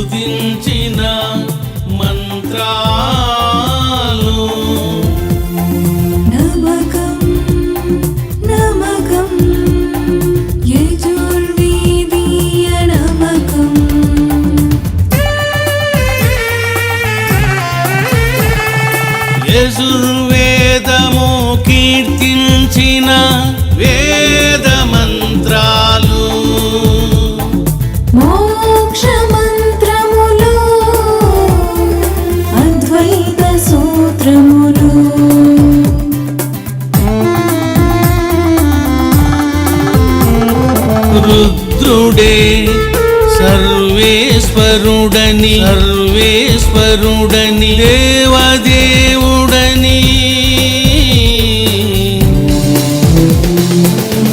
స్తుతించిన రుద్రుడే సర్వేశ్వరుడని సర్వేశ్వరుడని దేవదేవుడని.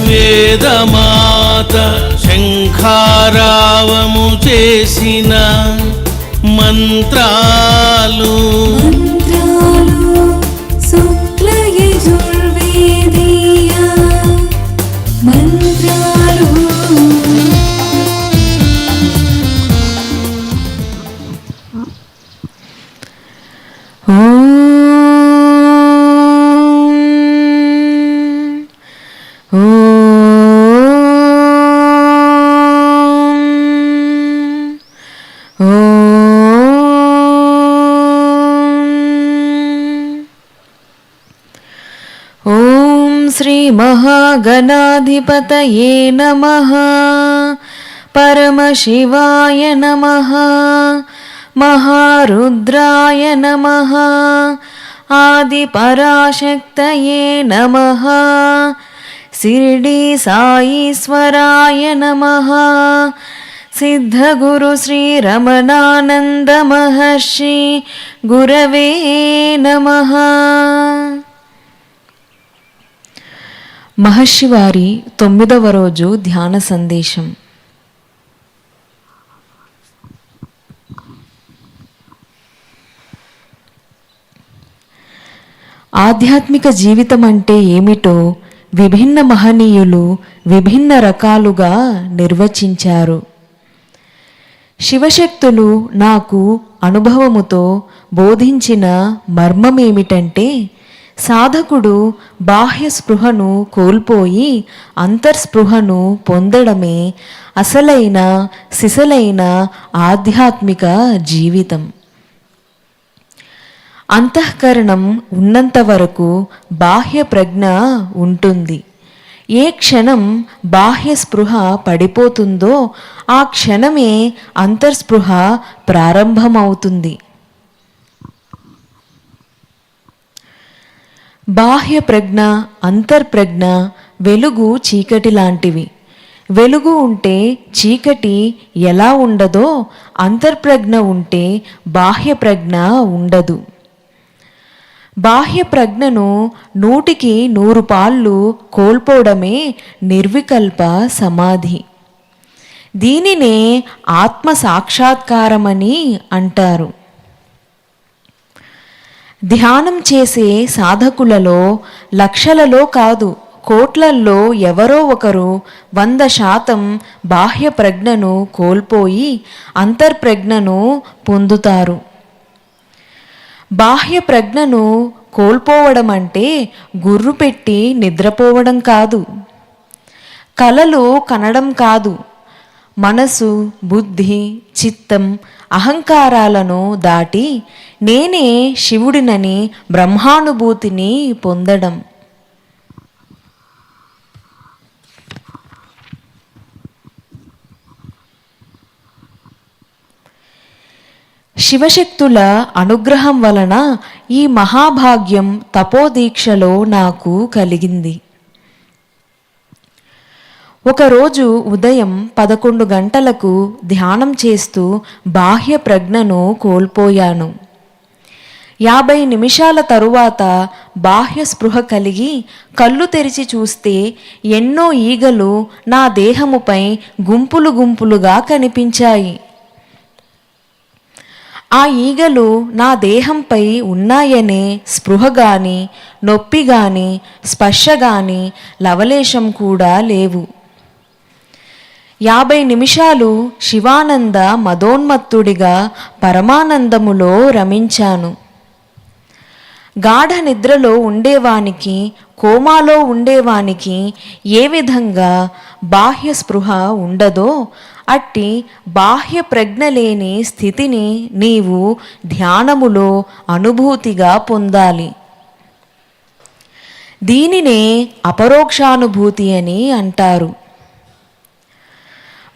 వేదమాత శంఖారావము చేసిన మంత్రాలు श्रीमहागणाधिपतये नमः। परमशिवाय नमः। महारुद्राय नमः। आदिपराशक्तये नमः। शिर्डी साईश्वराय नमः। सिद्धगुरु श्रीरमणानन्दमहर्षि गुरवे नमः మహర్షి వారి తొమ్మిదవ రోజు ధ్యాన సందేశం. ఆధ్యాత్మిక జీవితం అంటే ఏమిటో విభిన్న మహనీయులు విభిన్న రకాలుగా నిర్వచించారు. శివశక్తులు నాకు అనుభవముతో బోధించిన మర్మమేమిటంటే సాధకుడు బాహ్య స్పృహను కోల్పోయి అంతర్స్పృహను పొందడమే అసలైన సిసలైన ఆధ్యాత్మిక జీవితం. అంతఃకరణం ఉన్నంత వరకు బాహ్య ప్రజ్ఞ ఉంటుంది. ఏ క్షణం బాహ్య స్పృహ పడిపోతుందో ఆ క్షణమే అంతర్స్పృహ ప్రారంభమవుతుంది. బాహ్య ప్రజ్ఞ అంతర్ప్రజ్ఞ వెలుగు చీకటి లాంటివి. వెలుగు ఉంటే చీకటి ఎలా ఉండదో అంతర్ప్రజ్ఞ ఉంటే బాహ్య ప్రజ్ఞ ఉండదు. బాహ్య ప్రజ్ఞను నూటికి నూరు పాళ్ళు కోల్పోవడమే నిర్వికల్ప సమాధి. దీనినే ఆత్మ సాక్షాత్కారమని అంటారు. ధ్యానం చేసే సాధకులలో లక్షలలో కాదు కోట్లల్లో ఎవరో ఒకరు వంద శాతం బాహ్య ప్రజ్ఞను కోల్పోయి అంతర్ప్రజ్ఞను పొందుతారు. బాహ్య ప్రజ్ఞను కోల్పోవడం అంటే గుర్రు పెట్టి నిద్రపోవడం కాదు. కలలు కనడం కాదు. మనసు బుద్ధి చిత్తం అహంకారాలను దాటి నేనే శివుడినని బ్రహ్మానుభూతిని పొందడం. శివశక్తుల అనుగ్రహం వలన ఈ మహాభాగ్యం తపోదీక్షలో నాకు కలిగింది. ఒకరోజు ఉదయం పదకొండు గంటలకు ధ్యానం చేస్తూ బాహ్య ప్రజ్ఞను కోల్పోయాను. యాభై నిమిషాల తరువాత బాహ్య స్పృహ కలిగి కళ్ళు తెరిచి చూస్తే ఎన్నో ఈగలు నా దేహముపై గుంపులు గుంపులుగా కనిపించాయి. ఆ ఈగలు నా దేహంపై ఉన్నాయనే స్పృహ గాని నొప్పి గాని స్పర్శ గాని లవలేశం కూడా లేవు. యాభై నిమిషాలు శివానంద మదోన్మత్తుడిగా పరమానందములో రమించాను. గాఢ నిద్రలో ఉండేవానికి కోమాలో ఉండేవానికి ఏ విధంగా బాహ్య స్పృహ ఉండదో అట్టి బాహ్య ప్రజ్ఞ లేని స్థితిని నీవు ధ్యానములో అనుభూతిగా పొందాలి. దీనినే అపరోక్షానుభూతి అని అంటారు.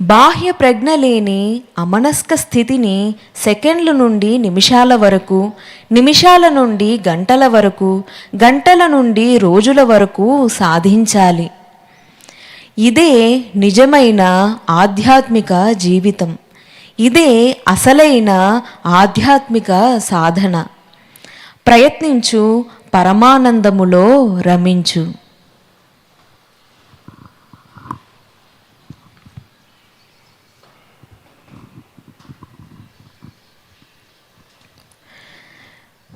బాహ్య ప్రజ్ఞ లేని అమనస్క స్థితిని సెకండ్ల నుండి నిమిషాల వరకు నిమిషాల నుండి గంటల వరకు గంటల నుండి రోజుల వరకు సాధించాలి. ఇదే నిజమైన ఆధ్యాత్మిక జీవితం. ఇదే అసలైన ఆధ్యాత్మిక సాధన. ప్రయత్నించు పరమానందములో రమించు.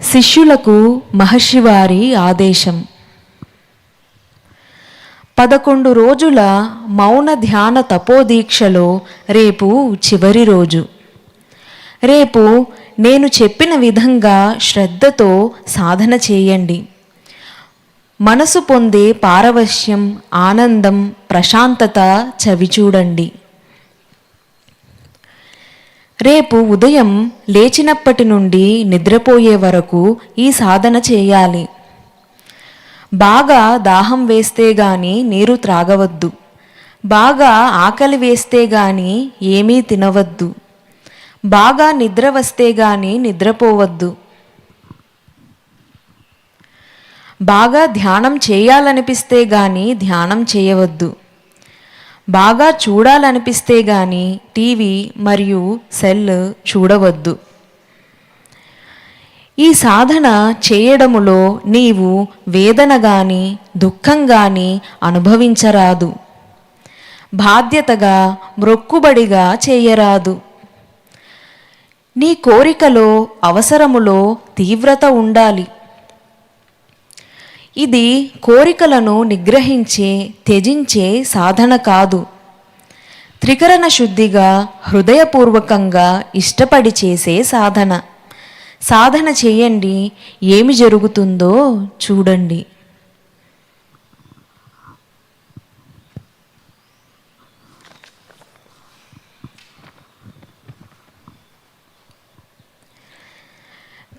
శిష్యులకు మహర్షివారి ఆదేశం. పదకొండు రోజుల మౌన ధ్యాన తపోదీక్షలో రేపు చివరి రోజు. రేపు నేను చెప్పిన విధంగా శ్రద్ధతో సాధన చేయండి. మనసు పొందే పారవశ్యం ఆనందం ప్రశాంతత చవిచూడండి. రేపు ఉదయం లేచినప్పటి నుండి నిద్రపోయే వరకు ఈ సాధన చేయాలి. బాగా దాహం వేస్తే గాని నీరు త్రాగవద్దు. బాగా ఆకలి వేస్తే గాని ఏమీ తినవద్దు. బాగా నిద్ర వస్తే గాని నిద్రపోవద్దు. బాగా ధ్యానం చేయాలనిపిస్తే గాని ధ్యానం చేయవద్దు. బాగా చూడాలనిపిస్తే గాని టీవీ మరియు సెల్ చూడవద్దు. ఈ సాధన చేయడములో నీవు వేదన గాని దుఃఖం గాని అనుభవించరాదు. బాధ్యతగా మ్రొక్కుబడిగా చేయరాదు. నీ కోరికలో అవసరములో తీవ్రత ఉండాలి. ఇది కోరికలను నిగ్రహించే త్యజించే సాధన కాదు. త్రికరణ శుద్ధిగా హృదయపూర్వకంగా ఇష్టపడి చేసే సాధన. సాధన చేయండి ఏమి జరుగుతుందో చూడండి.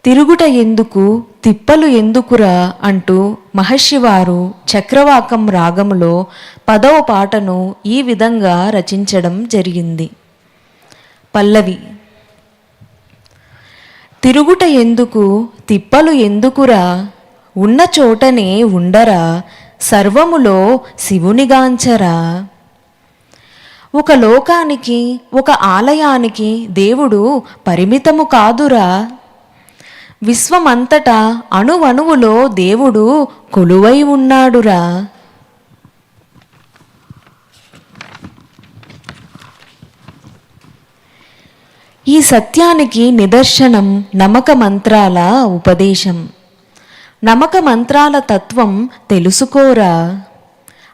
తిరుగుట ఎందుకు? తిప్పలు ఎందుకురా? అంటూ మహర్షివారు చక్రవాకం రాగములో పదవ పాటను ఈ విధంగా రచించడం జరిగింది. పల్లవి తిరుగుట ఎందుకు? తిప్పలు ఎందుకురా? ఉన్న చోటనే ఉండరా? సర్వములో శివునిగాంచరా ఒక లోకానికి ఒక ఆలయానికి దేవుడు పరిమితము కాదురా? విశ్వమంతటా అణువణువులో దేవుడు కొలువై ఉన్నాడురా. ఈ సత్యానికి నిదర్శనం నమక మంత్రాల ఉపదేశం. నమక మంత్రాల తత్వం తెలుసుకోరా.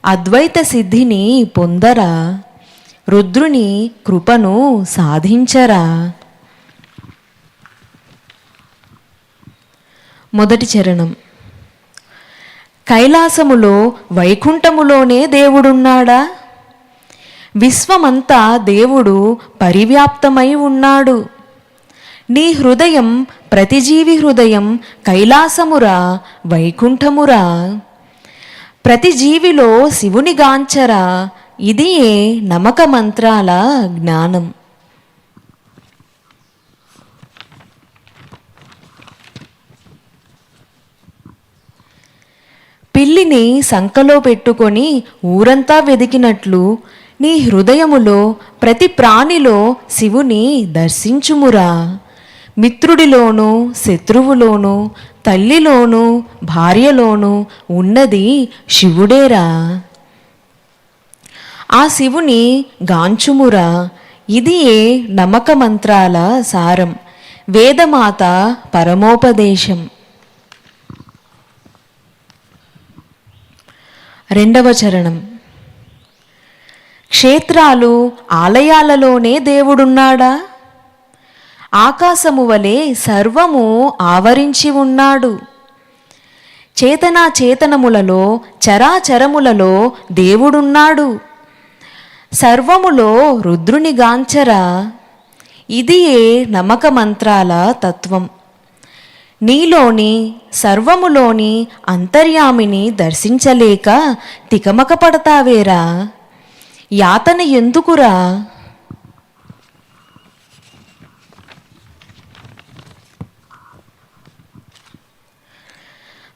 అద్వైత సిద్ధిని పొందరా. రుద్రుని కృపను సాధించరా. మొదటి చరణం. కైలాసములో వైకుంఠములోనే దేవుడున్నాడా? విశ్వమంతా దేవుడు పరివ్యాప్తమై ఉన్నాడు. నీ హృదయం ప్రతిజీవి హృదయం కైలాసమురా వైకుంఠమురా. ప్రతిజీవిలో శివుని గాంచరా ఇది ఏ నమక మంత్రాల జ్ఞానం. పిల్లిని సంకలో పెట్టుకొని ఊరంతా వెదికినట్లు నీ హృదయములో ప్రతి ప్రాణిలో శివుని దర్శించుమురా. మిత్రుడిలోనూ శత్రువులోనూ తల్లిలోనూ భార్యలోనూ ఉన్నది శివుడేరా. ఆ శివుని గాంచుమురా. ఇది ఏ నమ్మక మంత్రాల సారం. వేదమాత పరమోపదేశం. రెండవ చరణం. క్షేత్రాలు ఆలయాలలోనే దేవుడున్నాడా? ఆకాశము వలె సర్వము ఆవరించి ఉన్నాడు. చేతనా చేతనములలో చరాచరములలో దేవుడున్నాడు. సర్వములో రుద్రునిగాంచరా ఇదియే నమ్మక మంత్రాల తత్వం. నీలోని సర్వములోని అంతర్యామిని దర్శించలేక తికమక పడతావేరా యాతన ఎందుకురా?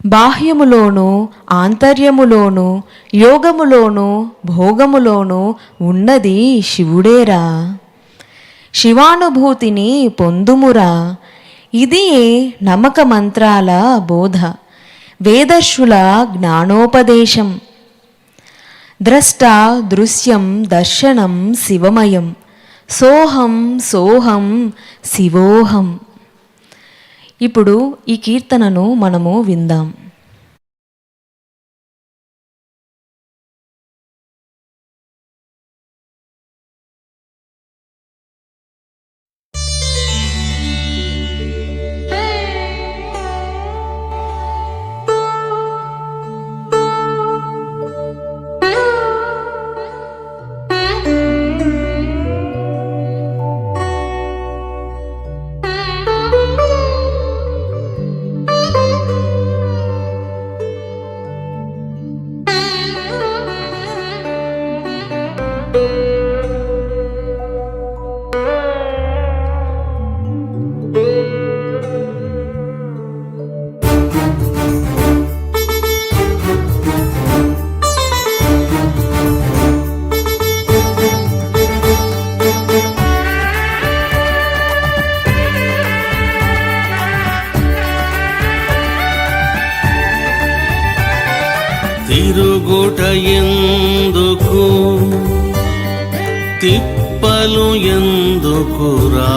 బాహ్యములోను ఆంతర్యములోను యోగములోను భోగములోను ఉన్నది శివుడేరా. శివానుభూతిని పొందుమురా. ఇది నమ్మక మంత్రాల బోధ. వేదర్షుల జ్ఞానోపదేశం. ద్రష్ట దృశ్యం దర్శనం శివమయం. సోహం సోహం శివోహం. ఇప్పుడు ఈ కీర్తనను మనము విందాం. తిప్పలు ఎందుకురా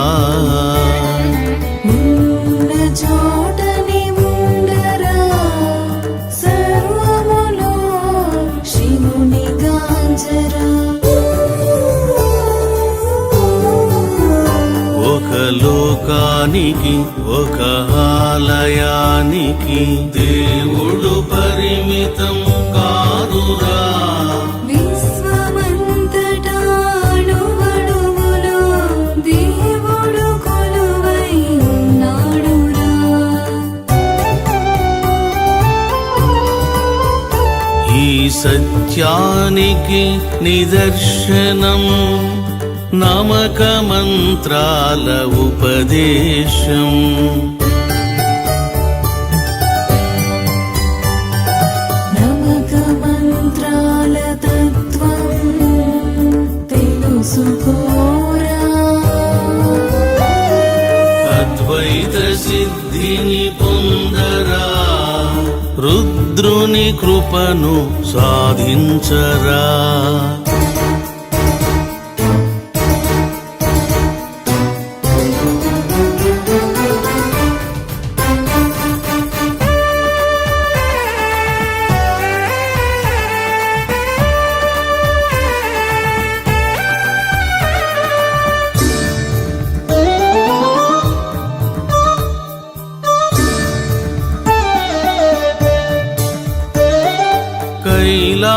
ఒక లోకానికి ఒక ఆలయానికి దేవుడు పరిమితం కాదురా. సత్యానికి నిదర్శనం నమక మంత్రాల ఉపదేశం అద్వైత సిద్ధిని రుద్రుని కృపను సాధించరా.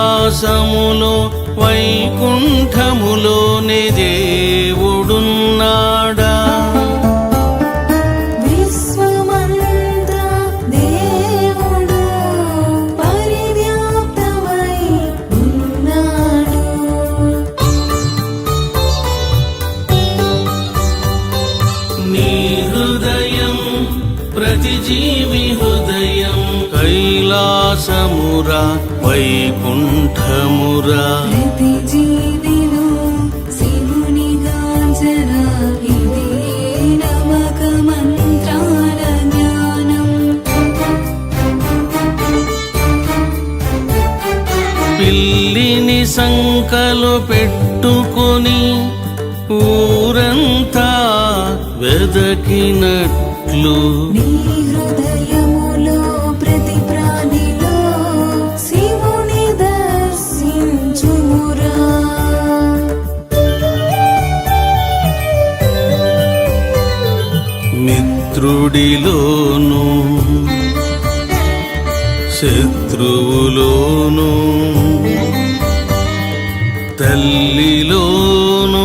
కైలాసములో వైకుంఠములోనే దేవుడున్నాడా? వైకుంఠమురా. ఇది నమక మంత్రాల జ్ఞానం. పిల్లిని సంకలు పెట్టుకొని ఊరంతా వెదకినట్లు. మిత్రుడిలోను శత్రువులోను తల్లిలోను.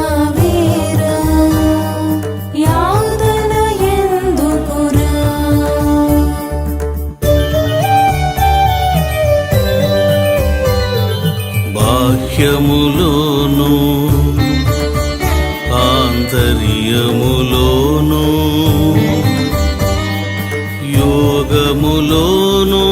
యోగములోను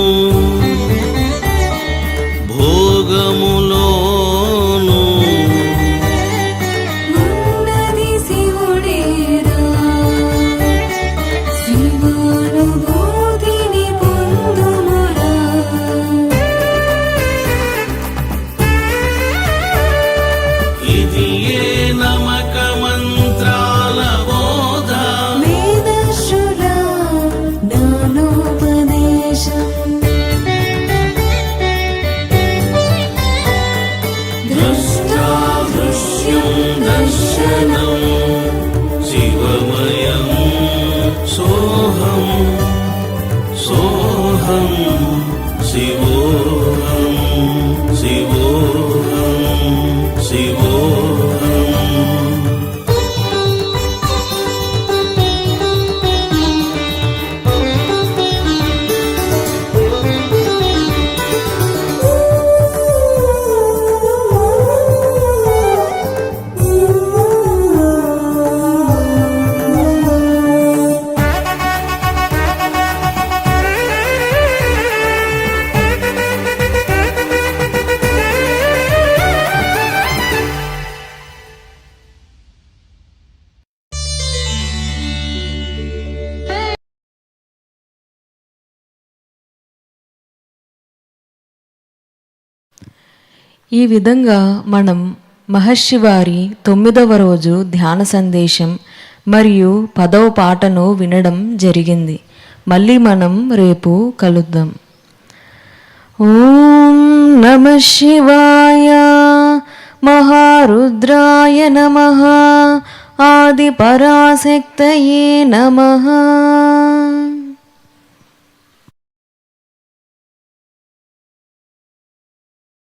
ఈ విధంగా మనం మహర్షి వారి తొమ్మిదవ రోజు ధ్యాన సందేశం మరియు పదవ పాటను వినడం జరిగింది. మళ్ళీ మనం రేపు కలుద్దాం. ఓం నమ శివాయ మహారుద్రాయ నమ ఆది పరాశక్తయే నమ